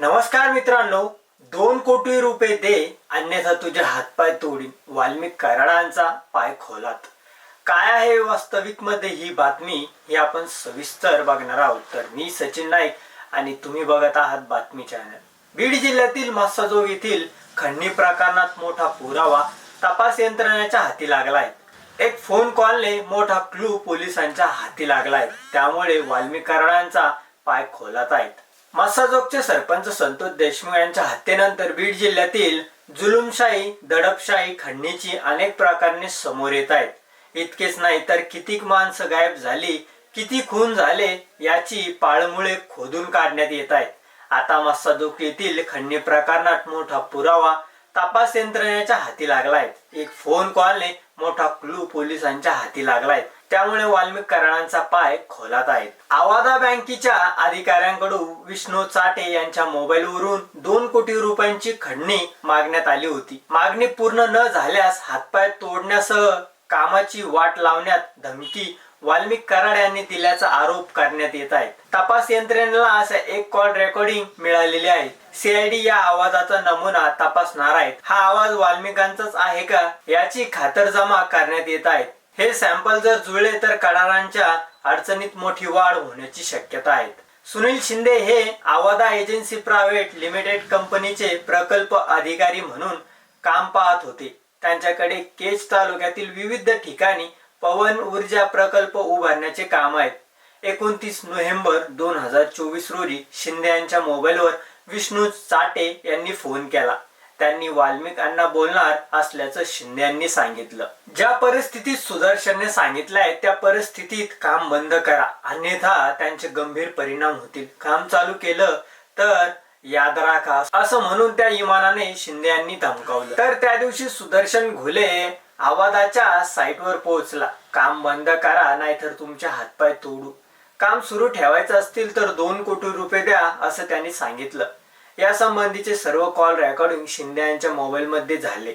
नमस्कार मित्रांनो दोन कोटी रुपये दे अन्यथा तुझे हातपाय तोडीन. वाल्मिक कराडांचा पाय खोलात. काय आहे वास्तविकमध्ये ही बातमी ही आपण सविस्तर बघणार आहोत. तर मी सचिन नाईक आणि तुम्ही बघत आहात बातमी चॅनल. बीड जिल्ह्यातील मासाजोग येथील खंडणी प्रकरणात मोठा पुरावा तपास यंत्रणेच्या हाती लागलाय. एक फोन कॉलने मोठा क्लू पोलिसांच्या हाती लागलाय. त्यामुळे वाल्मिक कराडांचा पाय खोलात आहेत. मस्साजोगचे सरपंच संतोष देशमुख यांच्या हत्येनंतर बीड जिल्ह्यातील जुलुमशाही दडपशाही खंडणीची अनेक प्रकारने समोर येत आहेत. इतकेच नाही तर कितीक माणसं गायब झाली किती खून झाले याची पाळमुळे खोदून काढण्यात येत आहेत. आता मस्साजोग येथील खंडणी प्रकरणात मोठा पुरावा तपास यंत्रणेच्या हाती लागलाय एक फोन कॉलने मोठा क्लू पोलिसांच्या हाती लागलाय त्यामुळे वाल्मिक कराडांचा पाय खोलात आहेत. आवादा बँकेच्या अधिकाऱ्यांकडून विष्णू चाटे यांच्या मोबाईलवरून दोन कोटी रुपयांची खंडणी मागण्यात आली होती. मागणी पूर्ण न झाल्यास हातपाय तोडण्यासह कामाची वाट लावण्यात धमकी वाल्मिक कराड यांनी दिल्याचा आरोप करण्यात येत आहे. तपास यंत्रणेला असा एक कॉल रेकॉर्डिंग मिळालेली आहे. सीआयडी या आवाजाचा नमुना तपासणार आहेत. हा आवाज वाल्मिकांचाच आहे का याची खातरजमा करण्यात येत आहे. हे सॅम्पल जर जुळले तर कराडांच्या अडचणीत मोठी वाढ होण्याची शक्यता आहे. सुनील शिंदे हे आवादा एजन्सी प्रायव्हेट लिमिटेड कंपनीचे प्रकल्प अधिकारी म्हणून काम पाहत होते. त्यांच्याकडे केज तालुक्यातील विविध ठिकाणी पवन ऊर्जा प्रकल्प उभारण्याचे काम आहेत. एकोणतीस नोव्हेंबर दोन हजार चोवीस रोजी शिंदे यांच्या मोबाईलवर विष्णू चाटे यांनी फोन केला. त्यांनी वाल्मिकांना बोलणार असल्याचं शिंदे यांनी सांगितलं. ज्या परिस्थितीत सुदर्शनने सांगितलं आहे त्या परिस्थितीत काम बंद करा. अन्यथा त्यांचे गंभीर परिणाम होतील. काम चालू केलं तर याद राखा. असं म्हणून त्या इमानाने शिंदे यांनी धमकावलं. तर त्या दिवशी सुदर्शन घुले आवाजाच्या साईटवर पोहोचला. काम बंद करा नाहीतर तुमचे हातपाय तोडू. काम सुरू ठेवायचं असतील तर दोन कोटी रुपये द्या असं त्यांनी सांगितलं. या संबंधीचे सर्व कॉल रेकॉर्डिंग शिंदे यांच्या मोबाईलमध्ये झाले.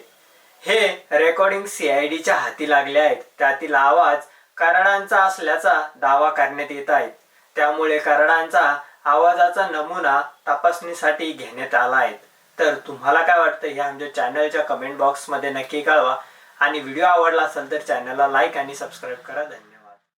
हे रेकॉर्डिंग सीआयडीच्या हाती लागले आहेत. त्यातील आवाज कराडांचा असल्याचा दावा करण्यात येत आहे. त्यामुळे कराडांचा आवाजाचा नमुना तपासणीसाठी घेण्यात आला आहे. तर तुम्हाला काय वाटतं? हे आमच्या चॅनलच्या कमेंट बॉक्समध्ये नक्की कळवा. आणि व्हिडिओ आवडला असेल तर चॅनलला लाईक आणि सबस्क्राईब करा. धन्यवाद.